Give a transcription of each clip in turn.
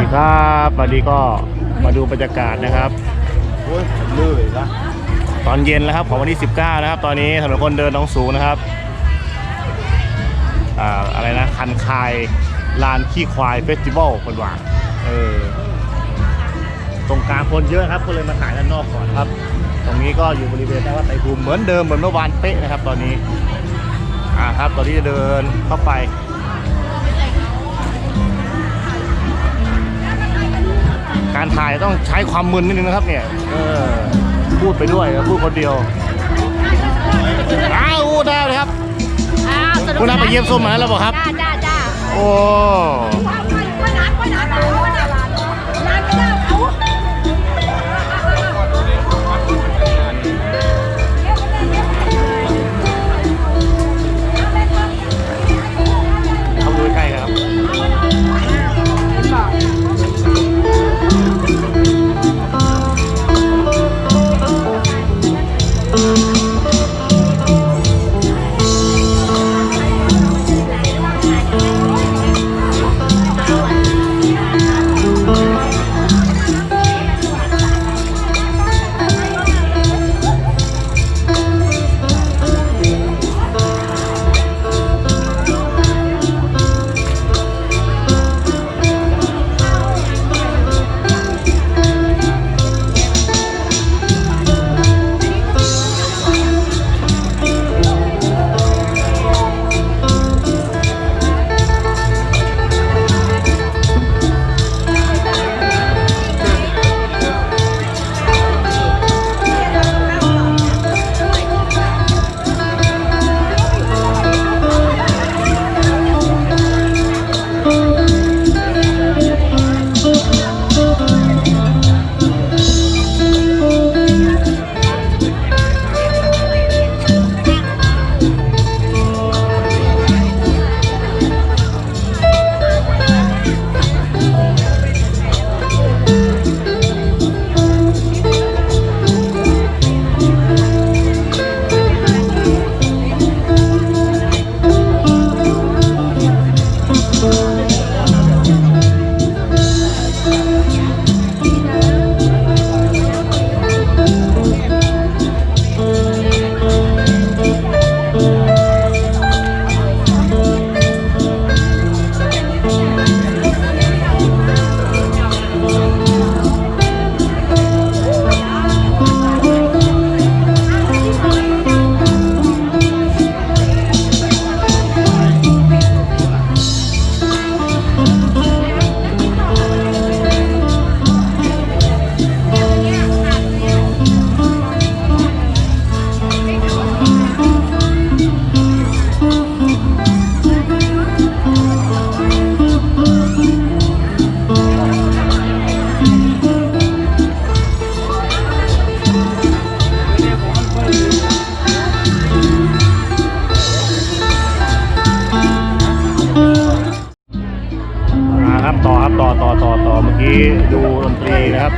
ดีครับวันนี้ก็มาดูบรรยากาศนะครับโอ้ยเลื่อยนะตอนเย็นแล้วครับของวันที่ 19 นะครับ ตอนนี้ถนนคนเดินน้องสูงนะครับอ่าอะไรนะ คันคายลานขี้ควายเฟสติวัลคนว่าเออตรงกลางคนเยอะครับก็เลยมาถ่ายด้านนอกก่อนครับ ตรงนี้ก็อยู่บริเวณหน้าวัดไตรภูมิเหมือนเดิมเหมือนเมื่อวานเป๊ะนะครับ ตอนนี้อ่าครับตอนนี้จะเดินเข้าไป การถ่ายต้องใช้ความมึนนิดนึงนะครับเนี่ยเออพูดไปด้วยแล้วพูดคนเดียวอ้าวได้เลยครับอ้าวสนุกคุณน้าไปเยี่ยมส้มมาแล้วเหรอครับ จ้าจ้าจ้าโอ้ว่าน้ำว่าน้ำว่าน้ำว่าน้ำ อต่อเมื่อกี้ดูดนตรีนะครับ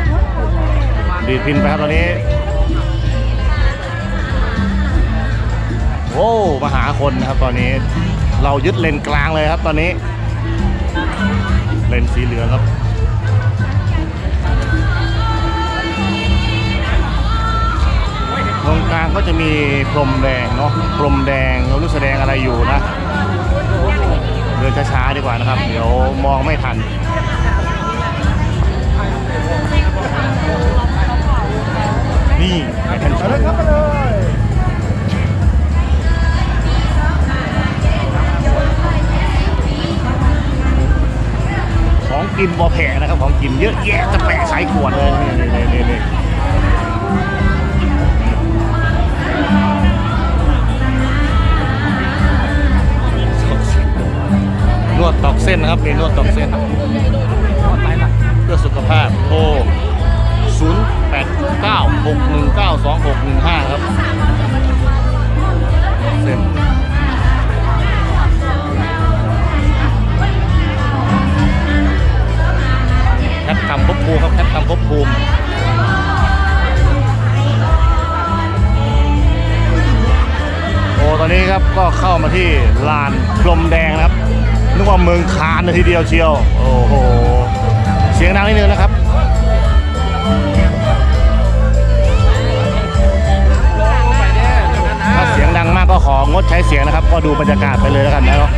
ดีดพินไปครับตอนนี้ โอ้มาหาคนนะครับตอนนี้ เรายึดเลนกลางเลยครับตอนนี้ เลนสีเหลืองครับตรงกลางก็จะมีพรมแดงเนาะพรมแดงเรารู้แสดงอะไรอยู่นะ เดินช้าๆดีกว่านะครับ เดี๋ยวมองไม่ทัน กินบอแผ่นะครับของกินเยอะแยะจะแปะใส่ขวดเลยนี่นี่นี่นี่นวดตอกเส้นนะครับเป็นนวดตอกเส้นเพื่อสุขภาพโทร0 8 9 6 1 9 2 6 1 5 ครับ ภพภูมิโอ้ตอนนี้ครับก็เข้ามาที่ลานพรมแดงครับนึกว่าเมืองคานเลยทีเดียวเชียว โอ้โห เสียงดังนิดนึงนะครับถ้าเสียงดังมากก็ของดใช้เสียงนะครับ ก็ดูบรรยากาศไปเลยแล้วกันนะครับ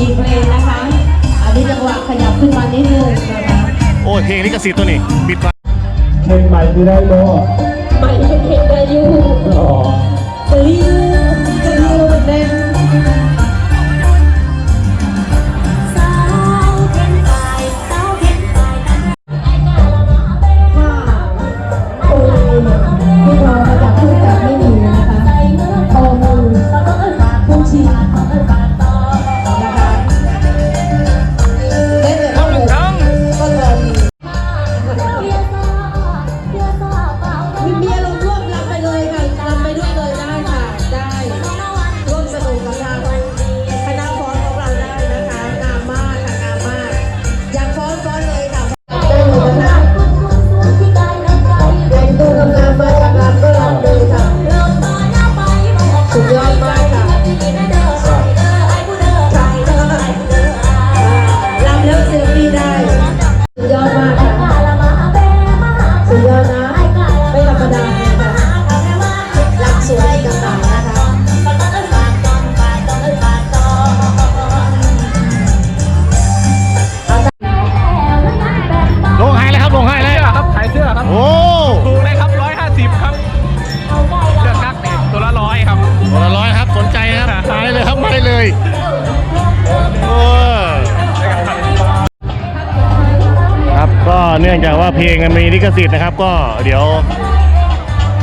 อีกเพลงนะคะ อันนี้จะวาวขยับขึ้นมานิดนึงนะคะโอ้เพลงนี้กระสีตัวนี้ปิดไฟเพลงใหม่ที่ได้วใหม่เป็นเพลงอายูอ๋อ Believe, believe in them. ื่องจากว่าเพลงมีลิขสิทธิ์นะครับ ก็เดี๋ยว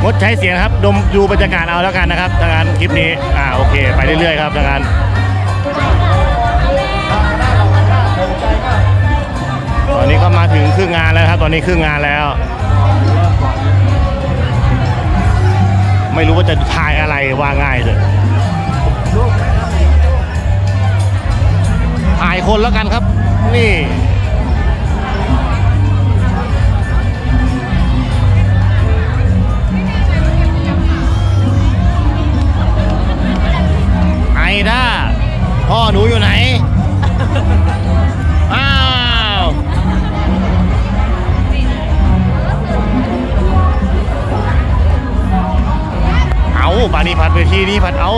งดใช้เสียงครับดมดูบรรยากาศเอาแล้วกันนะครับทางการคลิปนี้อ่าโอเคไปเรื่อยๆครับทางการตอนนี้ก็มาถึงครึ่งงานแล้วครับ ตอนนี้ครึ่งงานแล้ว ไม่รู้ว่าจะทายอะไรว่าง่ายเลยถ่ายคนแล้วกันครับ นี่ พ่อหนูอยู่ไหน อ้าว เอาปานิพัดไปที่นี่พัดเอา